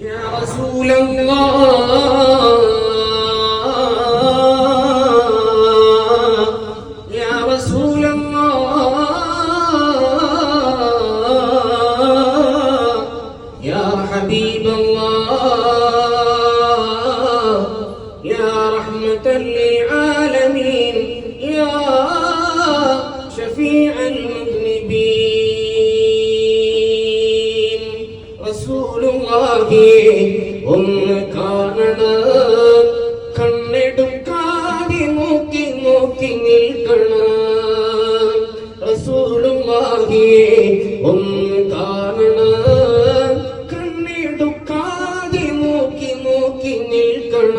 يا رسول الله. يا رسول الله. يا حبيب الله. يا رحمة للعالمين. അള്ളാഹേ ഒന്ന് കാണണ. കണ്ണെടുക്കാതെ നോക്കി നോക്കി നിൽക്കണ. റസൂലും വാഹിയേ ഒന്ന് കാണണ. കണ്ണെടുക്കാതെ നോക്കി നോക്കി നിൽക്കണ.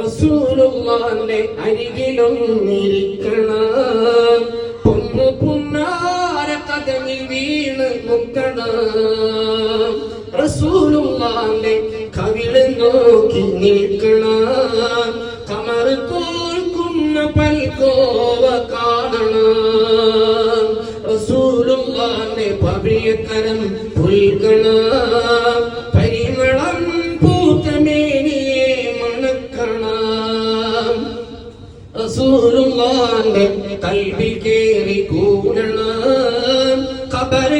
റസൂലുമാന്റെ അരികിലൊന്നിരിക്കണ പൊന്നു പുന്നാര കഥമിൽ വീണ് മുക്കണ. റസൂലുള്ളാന്റെ കവിൾ നോക്കി നിൽക്കണം. കമർ കോൽക്കുന്ന പൽകോവ കാണണം. റസൂലുള്ളാന്റെ പവിയക്കരം പുൽക്കണം പരിമളം പൂത്തമേനിയെ മണക്കണം. റസൂലുള്ളാന്റെ കൽവിൽ കേറി കൂടണം. ഖബർ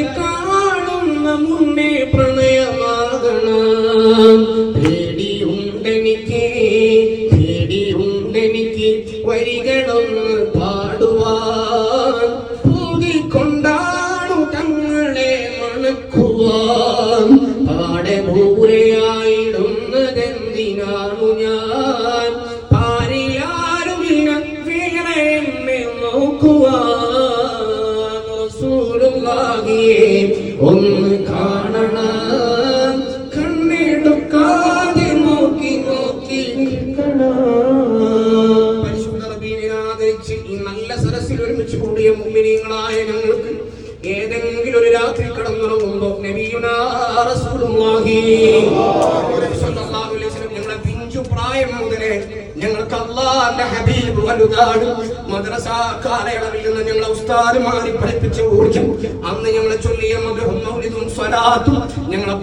വരികളൊന്ന് പാടുവാൻ പൂകിക്കൊണ്ടാണു തങ്ങളെ മണക്കുവാൻ. പാടെ മൂരയായിടുന്നതെന്തിനാണു ഞാൻ പാരിയാരുമില്ല എന്നെ നോക്കുവാൻ. ഒന്ന് നല്ല സരസിൽ ഒരുമിച്ച് കൂടിയ മുമ്മിനീങ്ങളായ ഞങ്ങൾക്ക് ഏതെങ്കിലും ഒരു രാത്രി കടന്നുറങ്ങുമ്പോ ഞങ്ങളെ പിഞ്ചു പ്രായം മുതലേ ഞങ്ങൾക്ക് അള്ളാന്റെ ഹബീബ് വലുതാണ് മദ്രസ കാലയളവിൽ നിന്ന് ഞങ്ങളെ ഉസ്താദുമാരി പഠിപ്പിച്ച് ഓടിക്കും അന്ന് ഞങ്ങളെ ചൊല്ലിയ മധുഹും ഞങ്ങളെ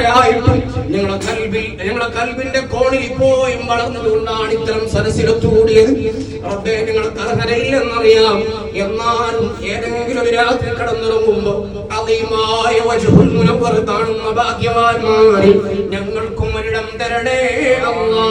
പ്രായം ഞങ്ങളുടെ ഞങ്ങളെ കൽബിൽ ഞങ്ങളെ കൽബിന്റെ കോണിൽ ഇപ്പോഴും വളർന്നതുകൊണ്ടാണ് ഇത്തരം സരസിലെത്തുകൂടിയത് റബ്ബേ ഞങ്ങൾക്ക് അർഹരയില്ലെന്നറിയാം എന്നാലും ഏതെങ്കിലും ഒരു രാത്രി കടന്നിറങ്ങുമ്പോ അതീമായ വജുഹുൽ മുനവ്വർ കാണുന്ന ഭാഗ്യവാന്മാരിൽ ഞങ്ങൾക്കും ഒരിടം തരണേ അല്ലാ